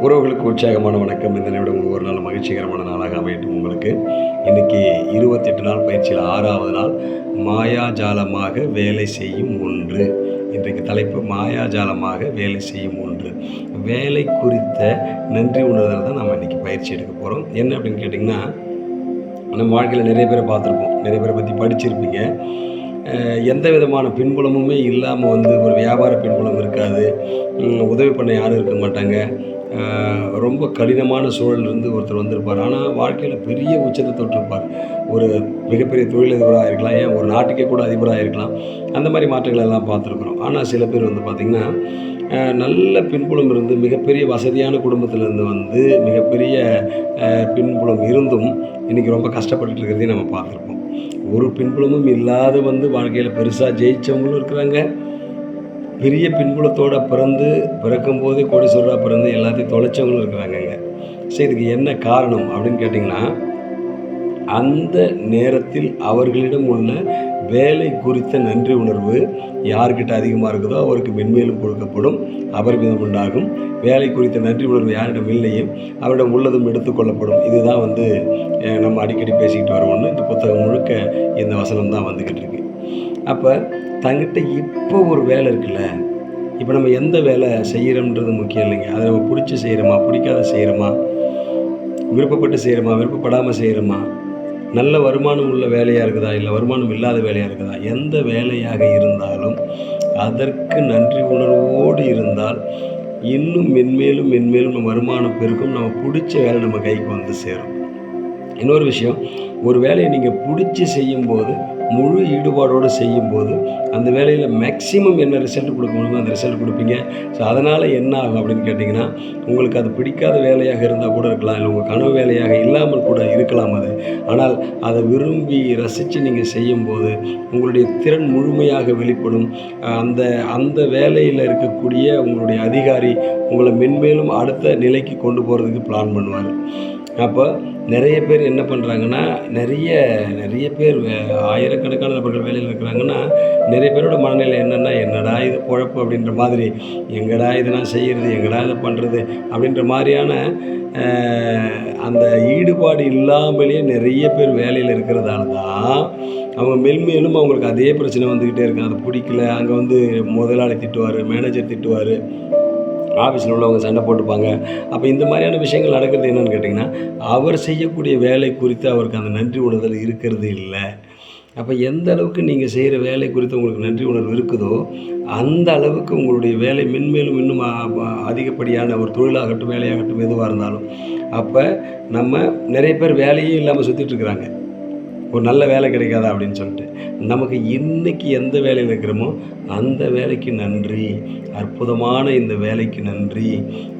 உறவுகளுக்கு உற்சாகமான வணக்கம். இந்த நிமிடம் ஒவ்வொரு நாள் மகிழ்ச்சிகரமான நாளாக அமையட்டும் உங்களுக்கு. இன்னைக்கு இருபத்தெட்டு நாள் பயிற்சியில் ஆறாவது நாள். மாயாஜாலமாக வேலை செய்யும் ஒன்று. இன்றைக்கு தலைப்பு மாயாஜாலமாக வேலை செய்யும் ஒன்று. வேலை குறித்த நன்றி உணர்தல் தான் நம்ம இன்னைக்கு பயிற்சி எடுக்க போகிறோம் என்ன அப்படின்னு கேட்டிங்கன்னா நம்ம வாழ்க்கையில் நிறைய பேரை பார்த்துருப்போம். நிறைய பேரை பற்றி படிச்சிருப்பீங்க. எந்த விதமான பின்புலமுமே இல்லாமல் வந்து ஒரு வியாபார பின்புலம் இருக்காது. உதவி பண்ண யாரும் இருக்க மாட்டாங்க. ரொம்ப கடினமான சூழல்ல இருந்து ஒருத்தர் வந்திருப்பார். ஆனால் வாழ்க்கையில் பெரிய உச்சத்தை தொட்டிருப்பார். ஒரு மிகப்பெரிய தொழிலதிபராக இருக்கலாம் ஏன் ஒரு நாட்டுக்கே கூட அதிபராக இருக்கலாம் அந்த மாதிரி மாற்றங்கள் எல்லாம் பார்த்துருக்குறோம். ஆனால் சில பேர் வந்து பார்த்திங்கன்னா நல்ல பின்புலம் இருந்து மிகப்பெரிய வசதியான குடும்பத்திலேருந்து வந்து மிகப்பெரிய பின்புலம் இருந்தும் இன்றைக்கி ரொம்ப கஷ்டப்பட்டுட்டு இருக்கிறதையும் நம்ம பார்த்துருப்போம். ஒரு பின்புலமும் இல்லாத வந்து வாழ்க்கையில் பெருசாக ஜெயித்தவங்களும் இருக்கிறாங்க. பெரிய பின்புலத்தோடு பிறந்து பிறக்கும் போதே கோடீஸ்வரராக பிறந்து எல்லாத்தையும் தொலைச்சவங்களும் இருக்கிறாங்கங்க சரி இதுக்கு என்ன காரணம் அப்படின்னு கேட்டிங்கன்னா அந்த நேரத்தில் அவர்களிடம் உள்ள வேலை குறித்த நன்றி உணர்வு யார்கிட்ட அதிகமாக இருக்குதோ அவருக்கு மென்மேலும் கொடுக்கப்படும் அபரிமிதம் உண்டாகும். வேலை குறித்த நன்றி உணர்வு யாரிடம் இல்லையும் அவரிடம் உள்ளதும் எடுத்துக்கொள்ளப்படும் இதுதான் வந்து நம்ம அடிக்கடி பேசிக்கிட்டு வரோம்னு இந்த புத்தகம் முழுக்க இந்த வசனம் தான் வந்துக்கிட்டு இருக்கு. அப்போ தங்கிட்ட இப்போ ஒரு வேலை இருக்குல்ல? இப்போ நம்ம எந்த வேலை செய்கிறோம்ன்றது முக்கியம் இல்லைங்க. அதை நம்ம பிடிச்சி செய்கிறோமா பிடிக்காத செய்கிறோமா விருப்பப்பட்டு செய்கிறோமா விருப்பப்படாமல் செய்கிறோமா நல்ல வருமானம் உள்ள வேலையாக இருக்குதா இல்லை வருமானம் இல்லாத வேலையாக இருக்குதா எந்த வேலையாக இருந்தாலும் அதற்கு நன்றி உணர்வோடு இருந்தால் இன்னும் மென்மேலும் மென்மேலும் நம்ம வருமானம் பெருக்கும். நம்ம பிடிச்ச வேலை நம்ம கைக்கு வந்து சேரும். இன்னொரு விஷயம் ஒரு வேலையை நீங்கள் பிடிச்சி செய்யும்போது முழு ஈடுபாடோடு செய்யும்போது அந்த வேலையில் மேக்ஸிமம் என்ன ரிசல்ட் கொடுக்க முடியுமோ அந்த ரிசல்ட் கொடுப்பீங்க. ஸோ அதனால் என்ன ஆகும் அப்படின்னு கேட்டிங்கன்னா உங்களுக்கு அது பிடிக்காத வேலையாக இருந்தால் கூட இருக்கலாம் இல்லை உங்கள் கனவு வேலையாக இல்லாமல் கூட இருக்கலாம் அது. ஆனால் அதை விரும்பி ரசித்து நீங்கள் செய்யும்போது உங்களுடைய திறன் முழுமையாக வெளிப்படும். அந்த அந்த வேலையில் இருக்கக்கூடிய உங்களுடைய அதிகாரி உங்களை மென்மேலும் அடுத்த நிலைக்கு கொண்டு போகிறதுக்கு பிளான் பண்ணுவார். அப்போ நிறைய பேர் என்ன பண்ணுறாங்கன்னா நிறைய நிறைய பேர் வே- ஆயிரக்கணக்கான நபர்கள் வேலையில் இருக்கிறாங்கன்னா நிறைய பேரோட மனநிலை என்னென்னா என்னடா இது குழப்பு அப்படின்ற மாதிரி எங்கடா இதை நான் செய்கிறது எங்கடா இதை பண்ணுறது அப்படின்ற மாதிரியான அந்த ஈடுபாடு இல்லாமலேயே நிறைய பேர் வேலையில் இருக்கிறதால தான் அவங்க மென்மேலும் அவங்களுக்கு அதே பிரச்சனை வந்துக்கிட்டே இருக்கும் அது பிடிக்கல. அங்கே வந்து முதலாளி திட்டுவார் மேனேஜர் திட்டுவார். ஆஃபீஸில் உள்ளவங்க சண்டை போட்டுப்பாங்க. அப்போ இந்த மாதிரியான விஷயங்கள் நடக்கிறது என்னென்னு கேட்டிங்கன்னா அவர் செய்யக்கூடிய வேலை குறித்து அவருக்கு அந்த நன்றி உணர்தல் இருக்கிறது இல்லை. அப்போ எந்த அளவுக்கு நீங்கள் செய்கிற வேலை குறித்து உங்களுக்கு நன்றி உணர்வு இருக்குதோ அந்த அளவுக்கு உங்களுடைய வேலை மென்மேலும் இன்னும் அதிகப்படியான ஒரு தொழிலாகட்டும் வேலையாகட்டும் எதுவாக இருந்தாலும் அப்போ நம்ம நிறைய பேர் வேலையே இல்லாமல் சுற்றிட்டுருக்குறாங்க ஒரு நல்ல வேலை கிடைக்காதா அப்படின்னு சொல்லிட்டு. நமக்கு இன்னைக்கு எந்த வேலையில் இருக்கிறோமோ அந்த வேலைக்கு நன்றி. அற்புதமான இந்த வேலைக்கு நன்றி.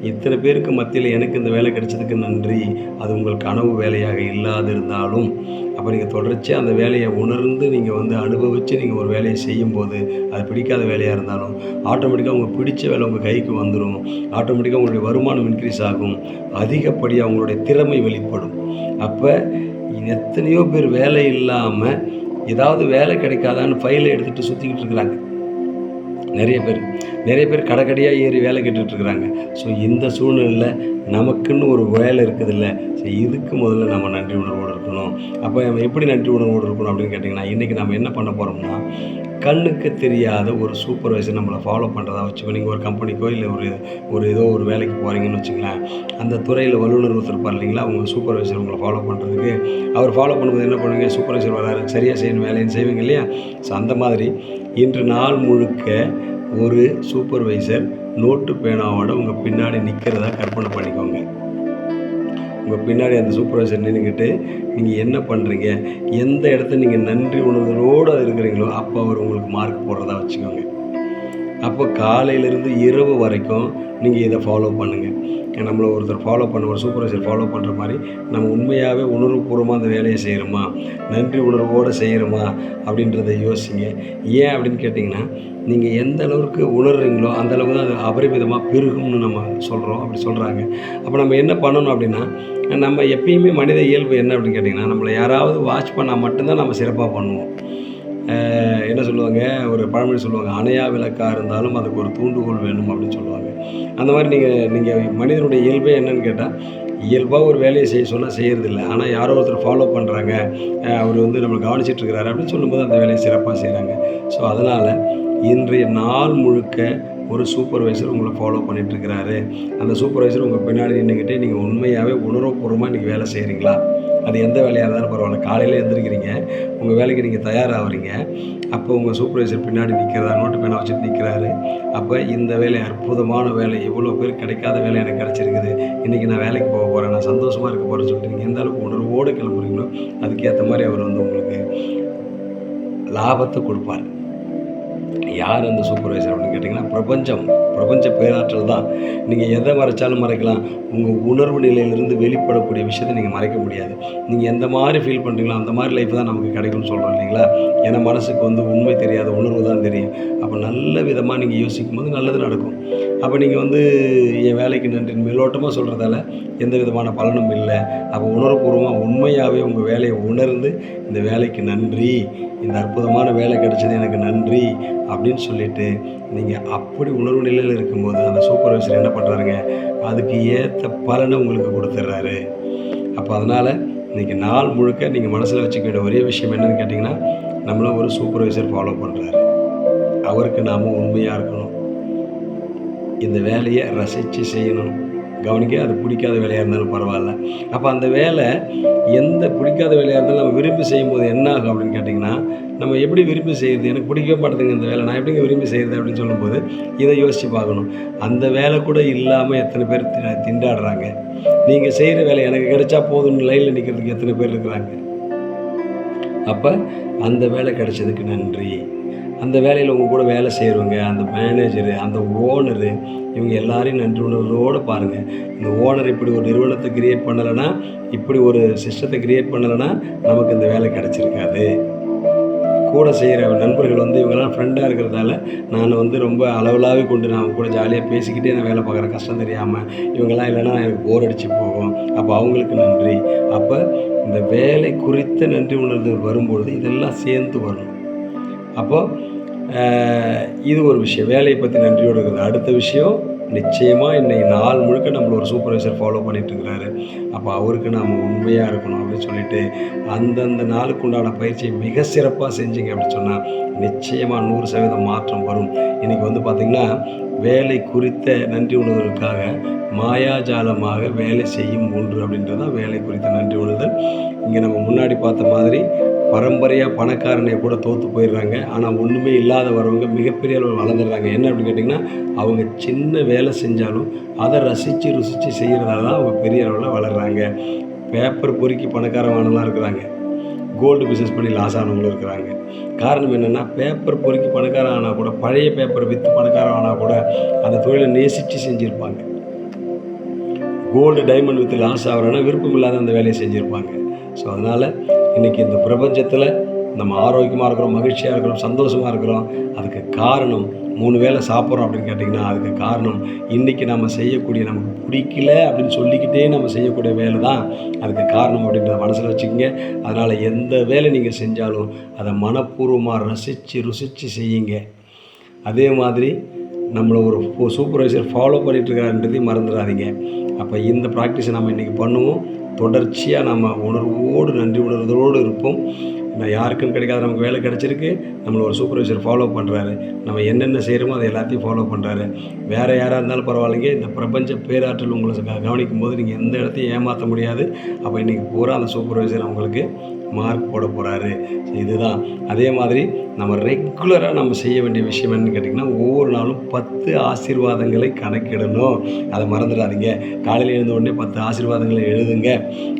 இத்தனை பேருக்கு மத்தியில் எனக்கு இந்த வேலை கிடைச்சதுக்கு நன்றி. அது உங்கள் கனவு வேலையாக இல்லாதிருந்தாலும். அப்போ நீங்கள் தொடர்ச்சியாக அந்த வேலையை உணர்ந்து நீங்கள் வந்து அனுபவித்து நீங்கள் ஒரு வேலையை செய்யும்போது அது பிடிக்காத வேலையாக இருந்தாலும் ஆட்டோமேட்டிக்காக உங்கள் பிடிச்ச வேலை உங்கள் கைக்கு வந்துடும் ஆட்டோமேட்டிக்காக உங்களுடைய வருமானம் இன்க்ரீஸ் ஆகும். அதிகப்படியாக உங்களுடைய திறமை வெளிப்படும். அப்போ எத்தனையோ பேர் வேலை இல்லாமல் ஏதாவது வேலை கிடைக்காதான்னு ஃபைலை எடுத்துகிட்டு சுற்றிக்கிட்டு இருக்கிறாங்க. நிறைய பேர் நிறைய பேர் கடைக்கடையாக ஏறி வேலை கேட்டுட்ருக்குறாங்க. ஸோ இந்த சூழ்நிலையில் நமக்குன்னு ஒரு வேலை இருக்குதுல்ல. ஸோ இதுக்கு முதல்ல நம்ம நன்றி உணர்வோடு இருக்கணும். அப்போ நம்ம எப்படி நன்றி உணர்வோடு இருக்கணும் அப்படின்னு கேட்டிங்கன்னா இன்றைக்கி நம்ம என்ன பண்ண போகிறோம்னா கண்ணுக்கு தெரியாத ஒரு சூப்பர்வைசர் நம்மளை ஃபாலோ பண்ணுறதா வச்சுக்கோ நீங்கள் ஒரு கம்பெனிக்கோ இல்லை ஒரு ஒரு ஏதோ ஒரு வேலைக்கு போகிறீங்கன்னு வச்சுங்களேன் அந்த துறையில் வல்லுநர் ஒருத்தர் இருப்பார் இல்லைங்களா? உங்கள் சூப்பர்வைசர் உங்களை ஃபாலோ பண்ணுறதுக்கு அவர் ஃபாலோ பண்ணும்போது என்ன பண்ணுவீங்க? சூப்பர்வைசர் வராரு. சரியாக செய்யணும் வேலைன்னு செய்வீங்க இல்லையா? ஸோ அந்த மாதிரி இன்று நாள் முழுக்க ஒரு சூப்பர்வைசர் நோட்டு பேனாவோட உங்கள் பின்னாடி நிற்கிறதா கற்பனை பண்ணிக்கோங்க. உங்கள் பின்னாடி அந்த சூப்பர்வைசர் நின்றுக்கிட்டு நீங்கள் என்ன பண்ணுறீங்க எந்த இடத்த நீங்கள் நன்றி உணர்வுகளோடு இருக்கிறீங்களோ அப்போ அவர் உங்களுக்கு மார்க் போடுறதா வச்சுக்கோங்க. அப்போ காலையிலேருந்து இரவு வரைக்கும் நீங்கள் இதை ஃபாலோ பண்ணுங்கள் நம்மளை ஒருத்தர் ஃபாலோ பண்ண ஒரு சூப்பர்வைசர் ஃபாலோ பண்ணுற மாதிரி நம்ம உண்மையாகவே உணர்வுபூர்வமாக அந்த வேலையை செய்கிறோமா நன்றி உணர்வோடு செய்கிறோமா அப்படின்றத யோசிங்க. ஏன் அப்படின்னு கேட்டிங்கன்னா நீங்கள் எந்த அளவுக்கு உணர்றீங்களோ அந்த அளவுக்கு தான் அது அபரிமிதமாக பெருகும்னு நம்ம சொல்கிறோம் அப்படி சொல்கிறாங்க அப்போ நம்ம என்ன பண்ணணும் அப்படின்னா நம்ம எப்பயுமே மனித இயல்பு என்ன அப்படின்னு கேட்டிங்கன்னா நம்மளை யாராவது வாட்ச் பண்ணால் மட்டும்தான் நம்ம சிறப்பாக பண்ணுவோம். என்ன சொல்லுவாங்க? ஒரு பழமொழி சொல்லுவாங்க அணையா விளக்காக இருந்தாலும் அதுக்கு ஒரு தூண்டுகோல் வேணும் அப்படின்னு சொல்லுவாங்க. அந்த மாதிரி நீங்கள் நீங்கள் மனிதனுடைய இயல்பே என்னன்னு கேட்டால் இயல்பாக ஒரு வேலையை செய்ய சொன்னால் செய்கிறதில்ல ஆனால் யாரோ ஒருத்தர் ஃபாலோ பண்ணுறாங்க அவர் வந்து நம்மளை கவனிச்சிட்டு இருக்கிறாரு அப்படின்னு சொல்லும்போது அந்த வேலையை சிறப்பாக செய்கிறாங்க ஸோ அதனால் இன்றைய நாள் முழுக்க ஒரு சூப்பர்வைசர் உங்களை ஃபாலோ பண்ணிட்டு இருக்கிறாரு அந்த சூப்பர்வைசர் உங்கள் பின்னாடி நின்றுக்கிட்டே நீங்கள் உண்மையாகவே உணர்வுபூர்வமாக இன்றைக்கி வேலை செய்கிறீங்களா அது எந்த வேலையாக இருந்தாலும் பரவாயில்ல. காலையில் எழுந்திருக்கிறீங்க உங்கள் வேலைக்கு நீங்கள் தயாராகிறீங்க அப்போ உங்கள் சூப்பர்வைசர் பின்னாடி நிற்கிறதா நோட்டு பேனா வச்சுட்டு நிற்கிறாரு அப்போ இந்த வேலை அற்புதமான வேலை. இவ்வளோ பேர் கிடைக்காத வேலை எனக்கு கிடச்சிருக்குது. இன்றைக்கி நான் வேலைக்கு போக போகிறேன் நான் சந்தோஷமாக இருக்க போகிறேன்னு சொல்லிட்டு நீங்கள் எந்த அளவுக்கு உணர்வோடு கிளம்புறீங்களோ அதுக்கேற்ற மாதிரி அவர் வந்து உங்களுக்கு லாபத்தை கொடுப்பார். யார் அந்த சூப்பர்வைசர் அப்படின்னு கேட்டிங்கன்னா பிரபஞ்சம். பிரபஞ்ச பேராற்றல் தான். நீங்கள் எதை மறைச்சாலும் மறைக்கலாம். உங்கள் உணர்வு நிலையிலிருந்து வெளிப்படக்கூடிய விஷயத்தை நீங்கள் மறைக்க முடியாது. நீங்கள் எந்த மாதிரி ஃபீல் பண்ணுறீங்களோ அந்த மாதிரி லைஃப் தான் நமக்கு கிடைக்கும்னு சொல்கிறோம் இல்லைங்களா? ஏன்னா மனசுக்கு வந்து உண்மை தெரியாத உணர்வு தான் தெரியும். அப்போ நல்ல விதமாக நீங்கள் யோசிக்கும் போது நல்லது நடக்கும். அப்போ நீங்கள் வந்து என் வேலைக்கு நன்றி. மேலோட்டமாக சொல்கிறதால எந்த விதமான பலனும் இல்லை. அப்போ உணர்வுபூர்வமாக உண்மையாகவே உங்கள் வேலையை உணர்ந்து இந்த வேலைக்கு நன்றி இந்த அற்புதமான வேலை கிடைச்சது எனக்கு நன்றி அப்படின்னு சொல்லிட்டு நீங்கள் அப்படி உணர்வு நிலையில் இருக்கும்போது அந்த சூப்பர்வைசர் என்ன பண்ணுறாருங்க அதுக்கு ஏற்ற பலனை உங்களுக்கு கொடுத்துட்றாரு அப்போ அதனால் இன்றைக்கி நாள் முழுக்க நீங்கள் மனசில் வச்சுக்க வேண்டிய ஒரே விஷயம் என்னென்னு கேட்டிங்கன்னா நம்மள ஒரு சூப்பர்வைசர் ஃபாலோ பண்ணுறாரு அவருக்கு நாம் உண்மையாக இருக்கணும். இந்த வேலையை ரசித்து செய்யணும். கவனிக்க அது பிடிக்காத வேலையாக இருந்தாலும் பரவாயில்ல. அப்போ அந்த வேலை எந்த பிடிக்காத வேலையாக இருந்தாலும் நம்ம விரும்பி செய்யும்போது என்ன ஆகும் அப்படின்னு கேட்டிங்கன்னா நம்ம எப்படி விரும்பி செய்கிறது எனக்கு பிடிக்கவே மாட்டேங்குது இந்த வேலை. நான் எப்படிங்க விரும்பி செய்கிறது அப்படின்னு சொல்லும்போது இதை யோசித்து பார்க்கணும். அந்த வேலை கூட இல்லாமல் எத்தனை பேர் தி- திண்டாடுறாங்க. நீங்கள் செய்கிற வேலை எனக்கு கிடைச்சா போதும்னு லைனில் நிற்கிறதுக்கு எத்தனை பேர் இருக்கிறாங்க? அப்போ அந்த வேலை கிடைச்சதுக்கு நன்றி. அந்த வேலையில் உங்கள் கூட வேலை செய்கிறவங்க அந்த மேனேஜரு அந்த ஓனரு இவங்க எல்லாரையும் நன்றி உணர்வோடு பாருங்கள் இந்த ஓனர் இப்படி ஒரு நிறுவனத்தை கிரியேட் பண்ணலைன்னா இப்படி ஒரு சிஸ்டத்தை கிரியேட் பண்ணலைன்னா நமக்கு இந்த வேலை கிடச்சிருக்காது. கூட செய்கிற நண்பர்கள் வந்து இவங்கெல்லாம் ஃப்ரெண்டாக இருக்கிறதால நான் வந்து ரொம்ப அளவலாகவே கொண்டு நான் அவங்க கூட ஜாலியாக பேசிக்கிட்டே நான் வேலை பார்க்குற கஷ்டம் தெரியாமல் இவங்கெல்லாம் இல்லைன்னா எனக்கு போர் அடித்து போகும். அப்போ அவங்களுக்கு நன்றி. அப்போ இந்த வேலை குறித்த நன்றி உணர்வு வரும்பொழுது இதெல்லாம் சேர்ந்து வரணும். அப்போது இது ஒரு விஷயம். வேலையை பற்றி நன்றியோடு இருக்குது அடுத்த விஷயம் நிச்சயமாக இன்றைக்கி நாள் முழுக்க நம்மள ஒரு சூப்பர்வைசர் ஃபாலோ பண்ணிட்டு இருக்கிறாரு. அப்போ அவருக்கு நாம் உண்மையாக இருக்கணும் அப்படின்னு சொல்லிட்டு அந்தந்த நாளுக்கு உண்டான பயிற்சியை மிக சிறப்பாக செஞ்சீங்க அப்படின்னு சொன்னால் நிச்சயமாக நூறு சதவீதம் மாற்றம் வரும். இன்றைக்கி வந்து பார்த்திங்கன்னா வேலை குறித்த நன்றி உணர்வுக்காக மாயாஜாலமாக வேலை செய்யும் ஒன்று அப்படின்றது தான் வேலை குறித்த நன்றி உணர்தல். இங்கே நம்ம முன்னாடி பார்த்த மாதிரி பரம்பரையாக பணக்காரனை கூட தோற்று போயிடுறாங்க. ஆனால் ஒன்றுமே இல்லாத வரவங்க மிகப்பெரிய அளவில் வளர்ந்துடுறாங்க. என்ன அப்படின்னு கேட்டிங்கன்னா அவங்க சின்ன வேலை செஞ்சாலும் அதை ரசித்து ருசித்து செய்கிறதால தான் அவங்க பெரிய அளவில் வளர்கிறாங்க பேப்பர் பொறுக்கி பணக்காரவானலாம் இருக்கிறாங்க. கோல்டு பிஸ்னஸ் பண்ணி லாஸ் ஆனவங்களும் இருக்கிறாங்க. காரணம் என்னென்னா பேப்பர் பொறுக்கி பணக்காரன் ஆனால் கூட பழைய பேப்பர் விற்று பணக்காரன் ஆனால் கூட அந்த தொழிலை நேசித்து செஞ்சுருப்பாங்க. கோல்டு டைமண்ட் விற்று லாஸ் ஆகிறோன்னா விருப்பம் இல்லாத அந்த வேலையை செஞ்சுருப்பாங்க. ஸோ அதனால் இன்றைக்கி இந்த பிரபஞ்சத்தில் நம்ம ஆரோக்கியமாக இருக்கிறோம் மகிழ்ச்சியாக இருக்கிறோம் சந்தோஷமாக இருக்கிறோம். அதுக்கு காரணம் மூணு வேளை சாப்பிட்றோம் அப்படின்னு கேட்டிங்கன்னா அதுக்கு காரணம் இன்றைக்கி நம்ம செய்யக்கூடிய நமக்கு பிடிக்கல அப்படின்னு சொல்லிக்கிட்டே நம்ம செய்யக்கூடிய வேலை தான் அதுக்கு காரணம் அப்படின்றத மனசில் வச்சுக்கோங்க. அதனால் எந்த வேலை நீங்கள் செஞ்சாலும் அதை மனப்பூர்வமாக ரசித்து ருசித்து செய்யுங்க. அதே மாதிரி நம்மளை ஒரு சூப்பர்வைசர் ஃபாலோ பண்ணிகிட்ருக்காருன்றதையும் மறந்துடாதீங்க. அப்போ இந்த ப்ராக்டிஸை நம்ம இன்றைக்கி பண்ணுவோம். தொடர்ச்சியாக நம்ம உணர்வோடு நன்றி உணர்வதோடு இருப்போம். நான் யாருக்கும் கிடைக்காத நமக்கு வேலை கிடச்சிருக்கு. நம்மளை ஒரு சூப்பர்வைசர் ஃபாலோ பண்ணுறாரு நம்ம என்னென்ன செய்கிறோமோ அதை எல்லாத்தையும் ஃபாலோ பண்ணுறாரு வேறு யாராக இருந்தாலும் பரவாயில்லைங்க. இந்த பிரபஞ்ச பேராற்றல் உங்களை கவனிக்கும் போது நீங்கள் எந்த இடத்தையும் ஏமாற்ற முடியாது. அப்போ இன்றைக்கி பூரா அந்த சூப்பர்வைசர் அவங்களுக்கு மார்க் போட போகிறாரு இதுதான். அதே மாதிரி நம்ம ரெகுலராக நம்ம செய்ய வேண்டிய விஷயம் என்னன்னு கேட்டிங்கன்னா ஒவ்வொரு நாளும் பத்து ஆசீர்வாதங்களை கணக்கிடணும். அதை மறந்துடாதீங்க. காலையில் எழுந்த உடனே பத்து ஆசீர்வாதங்களை எழுதுங்க.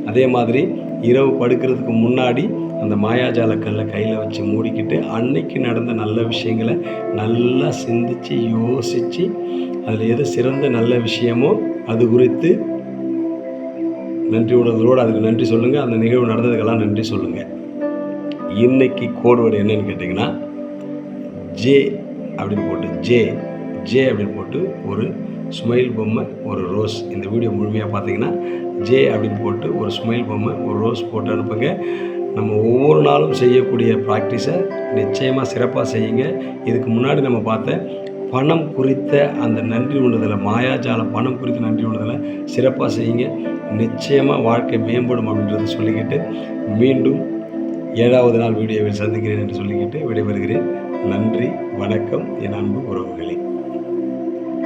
அதே மாதிரி இரவு படுக்கிறதுக்கு முன்னாடி அந்த மாயாஜாலக்கல்லை கையில் வச்சு மூடிக்கிட்டு அன்னைக்கு நடந்த நல்ல விஷயங்களை நல்லா சிந்திச்சு யோசித்து அதில் எது சிறந்த நல்ல விஷயமோ அது குறித்து நன்றி உணர்ந்தோடு அதுக்கு நன்றி சொல்லுங்கள் அந்த நிகழ்வு நடந்ததுக்கெல்லாம் நன்றி சொல்லுங்கள் இன்னைக்கு கோட் என்னன்னு கேட்டிங்கன்னா ஜே அப்படின்னு போட்டு ஜே ஜே அப்படின்னு போட்டு ஒரு ஸ்மைல் பொம்மை ஒரு ரோஸ் இந்த வீடியோ முழுமையாக பார்த்தீங்கன்னா ஜே அப்படின்னு போட்டு ஒரு ஸ்மைல் பொம்மை ஒரு ரோஸ் போட்டு அனுப்புங்க. நம்ம ஒவ்வொரு நாளும் செய்யக்கூடிய ப்ராக்டிஸை நிச்சயமாக சிறப்பாக செய்யுங்க. இதுக்கு முன்னாடி நம்ம பார்த்த பணம் குறித்த அந்த நன்றி உணர்தலை மாயாஜால பணம் குறித்த நன்றி உணர்தலை சிறப்பாக செய்யுங்க. நிச்சயமாக வாழ்க்கை மேம்படும் அப்படின்றத சொல்லிக்கிட்டு மீண்டும் ஏழாவது நாள் வீடியோவில் சந்திக்கிறேன் என்று சொல்லிக்கிட்டு விடைபெறுகிறேன். நன்றி வணக்கம் என் அன்பு உறவுகளே.